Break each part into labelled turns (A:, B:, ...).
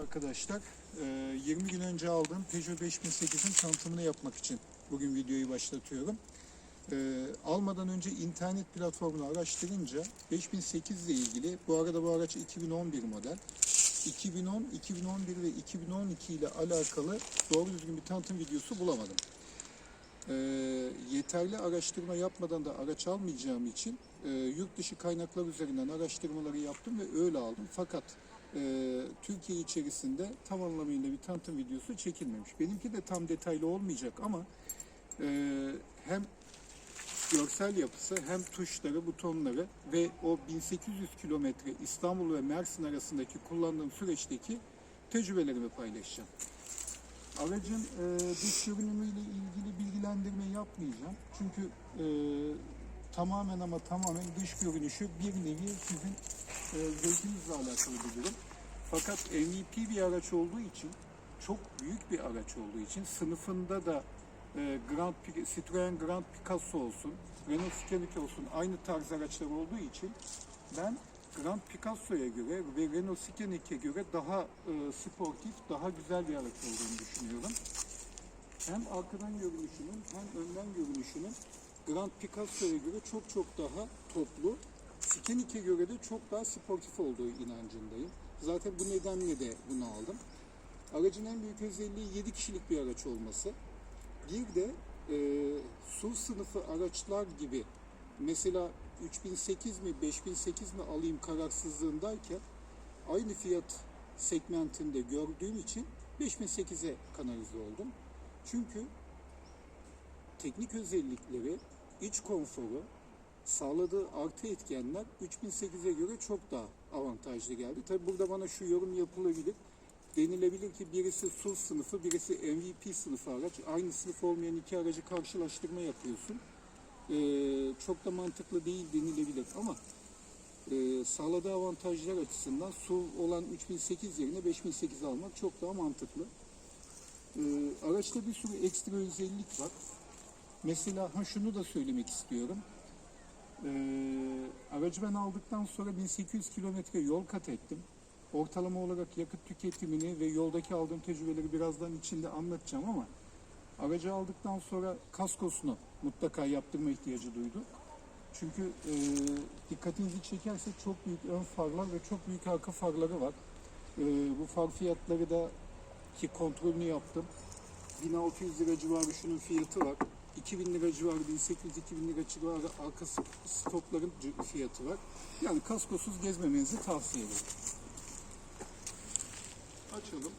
A: arkadaşlar. Ee, 20 gün önce aldığım Peugeot 5008'in tanıtımını yapmak için bugün videoyu başlatıyorum. Ee, almadan önce internet platformunu araştırınca 5008 ile ilgili, bu arada bu araç 2011 model, 2010, 2011 ve 2012 ile alakalı doğru düzgün bir tanıtım videosu bulamadım. Ee, yeterli araştırma yapmadan da araç almayacağım için e, yurt dışı kaynaklar üzerinden araştırmaları yaptım ve öyle aldım. Fakat e, Türkiye içerisinde tam anlamıyla bir tanıtım videosu çekilmemiş. Benimki de tam detaylı olmayacak ama e, hem görsel yapısı hem tuşları, butonları ve o 1800 kilometre İstanbul ve Mersin arasındaki kullandığım süreçteki tecrübelerimi paylaşacağım. Aracın e, dış görünümüyle ilgili bilgilendirme yapmayacağım. Çünkü e, tamamen ama tamamen dış görünüşü bir nevi sizin e, zevkinizle alakalı bir durum. Fakat MVP bir araç olduğu için, çok büyük bir araç olduğu için sınıfında da e, Grand Citroen Grand Picasso olsun, Renault Scenic olsun aynı tarz araçlar olduğu için ben Grand Picasso'ya göre ve Renault Scenic'e göre daha e, sportif, daha güzel bir araç olduğunu düşünüyorum. Hem arkadan görünüşünün hem önden görünüşünün Grand Picasso'ya göre çok çok daha toplu, Scenic'e göre de çok daha sportif olduğu inancındayım. Zaten bu nedenle de bunu aldım. Aracın en büyük özelliği 7 kişilik bir araç olması. Bir de e, su sınıfı araçlar gibi mesela 3008 mi 5008 mi alayım kararsızlığındayken aynı fiyat segmentinde gördüğüm için 5008'e kanalize oldum. Çünkü teknik özellikleri, iç konforu, sağladığı artı etkenler 3008'e göre çok daha avantajlı geldi. Tabi burada bana şu yorum yapılabilir. Denilebilir ki birisi SUV sınıfı, birisi MVP sınıfı araç. Aynı sınıf olmayan iki aracı karşılaştırma yapıyorsun. Ee, çok da mantıklı değil denilebilir ama e, sağladığı avantajlar açısından SUV olan 3008 yerine 5008 almak çok daha mantıklı. Ee, araçta bir sürü ekstra özellik var. Mesela ha şunu da söylemek istiyorum. Ee, aracı ben aldıktan sonra 1800 kilometre yol kat ettim. Ortalama olarak yakıt tüketimini ve yoldaki aldığım tecrübeleri birazdan içinde anlatacağım ama aracı aldıktan sonra kaskosunu mutlaka yaptırma ihtiyacı duyduk. Çünkü e, dikkatinizi çekerse çok büyük ön farlar ve çok büyük arka farları var. E, bu far fiyatları da ki kontrolünü yaptım. 1600 lira civarı şunun fiyatı var. 2000 lira civarı, 1800-2000 lira civarı arka stopların fiyatı var. Yani kaskosuz gezmemenizi tavsiye ederim. Açalım.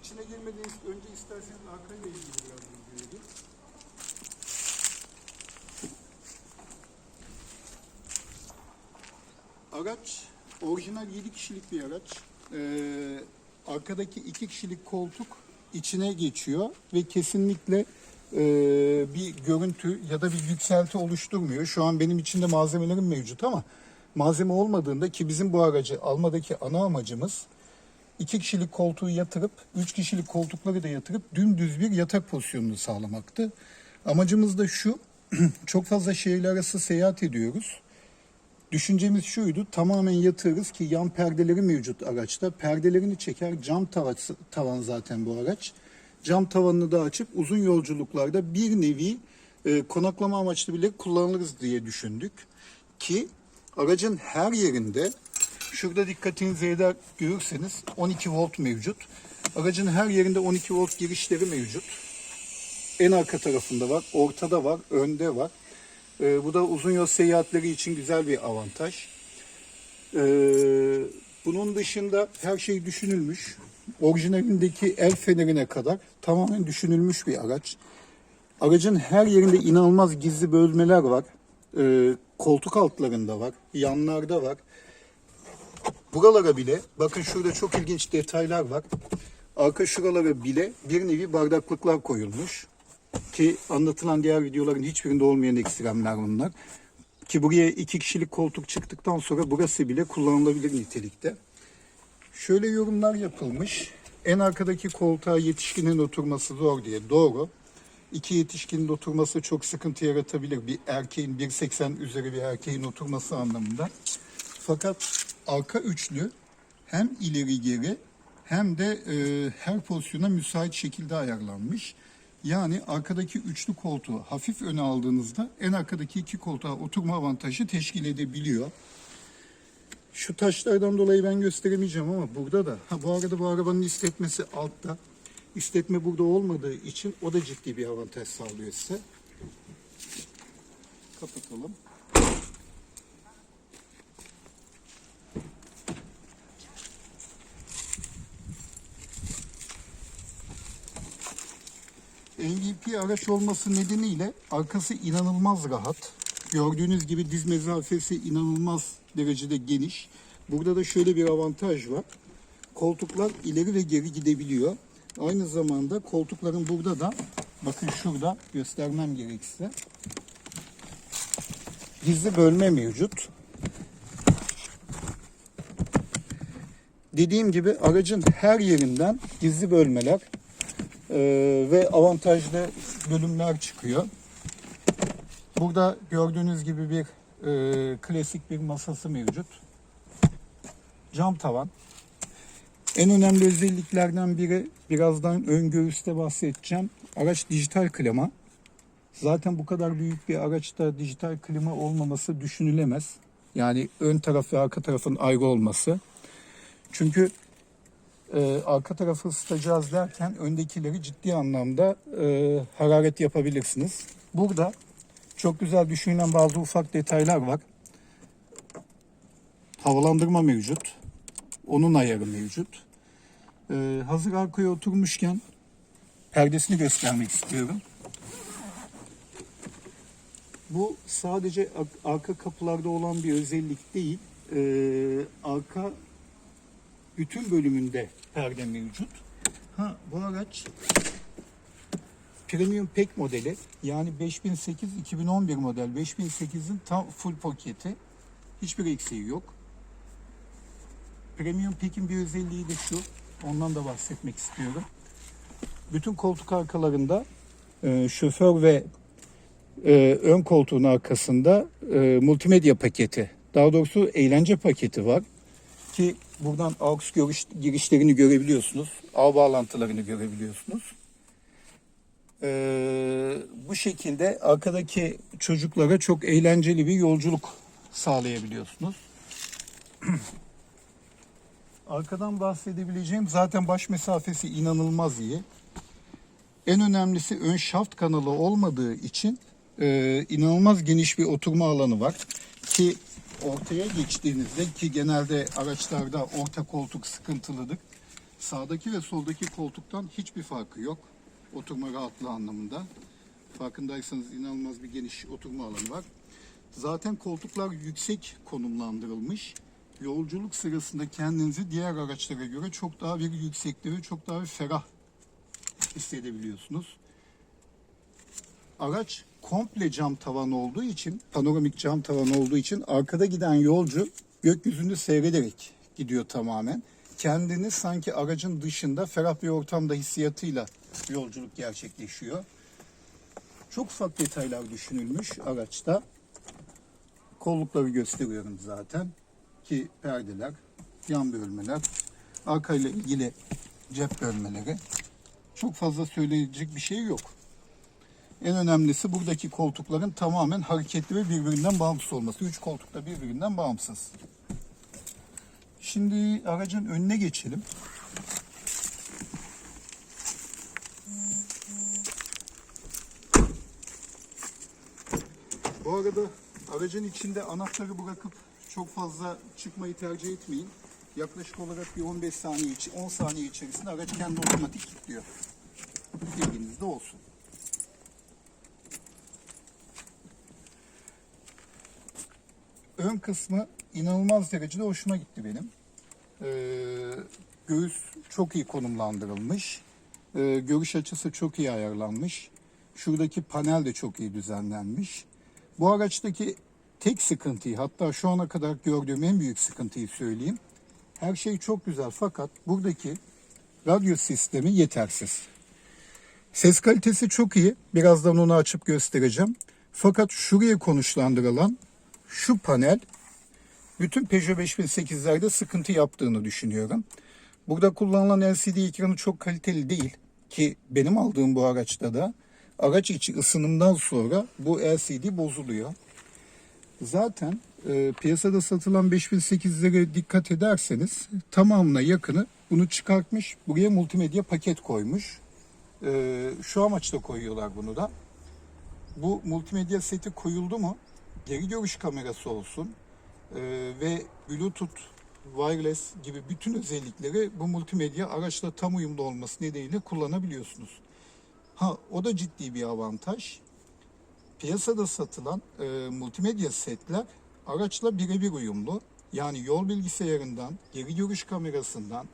A: İçine girmeden önce isterseniz arkayla ilgili biraz bilgi vereyim. Araç orijinal 7 kişilik bir araç. Ee, arkadaki 2 kişilik koltuk içine geçiyor ve kesinlikle e, bir görüntü ya da bir yükselti oluşturmuyor. Şu an benim içinde malzemelerim mevcut ama malzeme olmadığında ki bizim bu aracı almadaki ana amacımız iki kişilik koltuğu yatırıp, üç kişilik koltukları da yatırıp dümdüz bir yatak pozisyonunu sağlamaktı. Amacımız da şu, çok fazla şehirler arası seyahat ediyoruz. Düşüncemiz şuydu, tamamen yatırırız ki yan perdeleri mevcut araçta. Perdelerini çeker, cam tavan zaten bu araç. Cam tavanını da açıp uzun yolculuklarda bir nevi e, konaklama amaçlı bile kullanırız diye düşündük. Ki aracın her yerinde, şurada dikkatinizi eder görürseniz 12 volt mevcut. Aracın her yerinde 12 volt girişleri mevcut. En arka tarafında var, ortada var, önde var. Ee, bu da uzun yol seyahatleri için güzel bir avantaj. Ee, bunun dışında her şey düşünülmüş. Orijinalindeki el fenerine kadar tamamen düşünülmüş bir araç. Aracın her yerinde inanılmaz gizli bölmeler var. Ee, koltuk altlarında var, yanlarda var. Buralara bile, bakın şurada çok ilginç detaylar var. Arka şuralara bile bir nevi bardaklıklar koyulmuş. Ki anlatılan diğer videoların hiçbirinde olmayan ekstremler bunlar. Ki buraya iki kişilik koltuk çıktıktan sonra burası bile kullanılabilir nitelikte. Şöyle yorumlar yapılmış. En arkadaki koltuğa yetişkinin oturması zor diye. Doğru. İki yetişkinin oturması çok sıkıntı yaratabilir. Bir erkeğin 1.80 üzeri bir erkeğin oturması anlamında. Fakat arka üçlü hem ileri geri hem de e, her pozisyona müsait şekilde ayarlanmış. Yani arkadaki üçlü koltuğu hafif öne aldığınızda en arkadaki iki koltuğa oturma avantajı teşkil edebiliyor. Şu taşlardan dolayı ben gösteremeyeceğim ama burada da. Ha, bu arada bu arabanın istetmesi altta. İstetme burada olmadığı için o da ciddi bir avantaj sağlıyor size. Kapatalım. MVP araç olması nedeniyle arkası inanılmaz rahat. Gördüğünüz gibi diz mesafesi inanılmaz derecede geniş. Burada da şöyle bir avantaj var. Koltuklar ileri ve geri gidebiliyor. Aynı zamanda koltukların burada da bakın şurada göstermem gerekirse gizli bölme mevcut. Dediğim gibi aracın her yerinden gizli bölmeler e, ve avantajlı bölümler çıkıyor. Burada gördüğünüz gibi bir e, klasik bir masası mevcut. Cam tavan. En önemli özelliklerden biri birazdan ön göğüste bahsedeceğim. Araç dijital klima. Zaten bu kadar büyük bir araçta dijital klima olmaması düşünülemez. Yani ön taraf ve arka tarafın ayrı olması. Çünkü e, arka tarafı ısıtacağız derken öndekileri ciddi anlamda e, hararet yapabilirsiniz. Burada çok güzel düşünülen bazı ufak detaylar var. Havalandırma mevcut. Onun ayarı mevcut. E, hazır arkaya oturmuşken perdesini göstermek istiyorum. Bu sadece ar- arka kapılarda olan bir özellik değil. E, arka bütün bölümünde perde mevcut. Ha bu araç Premium Pack modeli yani 5008-2011 model 5008'in tam full paketi. Hiçbir eksiği yok. Premium Pack'in bir özelliği de şu. Ondan da bahsetmek istiyorum. Bütün koltuk arkalarında e, şoför ve e, ön koltuğun arkasında e, multimedya paketi, daha doğrusu eğlence paketi var ki buradan AUX girişlerini görebiliyorsunuz. Ağ bağlantılarını görebiliyorsunuz. Ee, bu şekilde arkadaki çocuklara çok eğlenceli bir yolculuk sağlayabiliyorsunuz. Arkadan bahsedebileceğim zaten baş mesafesi inanılmaz iyi. En önemlisi ön şaft kanalı olmadığı için e, inanılmaz geniş bir oturma alanı var. Ki ortaya geçtiğinizde ki genelde araçlarda orta koltuk sıkıntılıdır. Sağdaki ve soldaki koltuktan hiçbir farkı yok. Oturma rahatlığı anlamında. Farkındaysanız inanılmaz bir geniş oturma alanı var. Zaten koltuklar yüksek konumlandırılmış. Yolculuk sırasında kendinizi diğer araçlara göre çok daha bir yüksekte ve çok daha bir ferah hissedebiliyorsunuz. Araç komple cam tavan olduğu için, panoramik cam tavan olduğu için arkada giden yolcu gökyüzünü seyrederek gidiyor tamamen. Kendini sanki aracın dışında ferah bir ortamda hissiyatıyla yolculuk gerçekleşiyor. Çok ufak detaylar düşünülmüş araçta. Kollukları gösteriyorum zaten. Ki perdeler, yan bölmeler, arkayla ilgili cep bölmeleri. Çok fazla söyleyecek bir şey yok. En önemlisi buradaki koltukların tamamen hareketli ve birbirinden bağımsız olması. Üç koltuk da birbirinden bağımsız. Şimdi aracın önüne geçelim. Bu arada aracın içinde anahtarı bırakıp çok fazla çıkmayı tercih etmeyin. Yaklaşık olarak bir 15 saniye, içi- 10 saniye içerisinde araç kendi otomatik kilitliyor. Bilginizde olsun. Ön kısmı inanılmaz derecede hoşuma gitti benim. Ee, göğüs çok iyi konumlandırılmış. Ee, görüş açısı çok iyi ayarlanmış. Şuradaki panel de çok iyi düzenlenmiş. Bu araçtaki tek sıkıntıyı hatta şu ana kadar gördüğüm en büyük sıkıntıyı söyleyeyim. Her şey çok güzel fakat buradaki radyo sistemi yetersiz. Ses kalitesi çok iyi. Birazdan onu açıp göstereceğim. Fakat şuraya konuşlandırılan şu panel bütün Peugeot 5008'lerde sıkıntı yaptığını düşünüyorum. Burada kullanılan LCD ekranı çok kaliteli değil ki benim aldığım bu araçta da araç içi ısınımdan sonra bu LCD bozuluyor. Zaten e, piyasada satılan 5008'lere dikkat ederseniz tamamına yakını bunu çıkartmış. Buraya multimedya paket koymuş. E, şu amaçla koyuyorlar bunu da. Bu multimedya seti koyuldu mu geri görüş kamerası olsun e, ve Bluetooth, wireless gibi bütün özellikleri bu multimedya araçla tam uyumlu olması nedeniyle kullanabiliyorsunuz. Ha o da ciddi bir avantaj piyasada satılan e, multimedya setler araçla birebir uyumlu. Yani yol bilgisayarından, geri görüş kamerasından,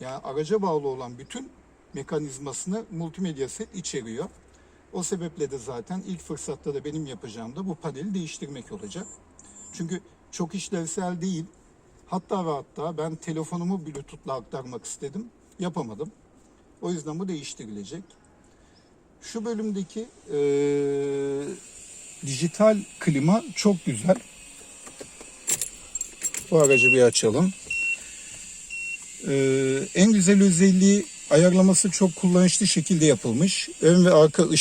A: yani araca bağlı olan bütün mekanizmasını multimedya set içeriyor. O sebeple de zaten ilk fırsatta da benim yapacağım da bu paneli değiştirmek olacak. Çünkü çok işlevsel değil. Hatta ve hatta ben telefonumu Bluetooth'la aktarmak istedim. Yapamadım. O yüzden bu değiştirilecek. Şu bölümdeki eee, dijital klima çok güzel. Bu aracı bir açalım. Eee, en güzel özelliği ayarlaması çok kullanışlı şekilde yapılmış. Ön ve arka ışık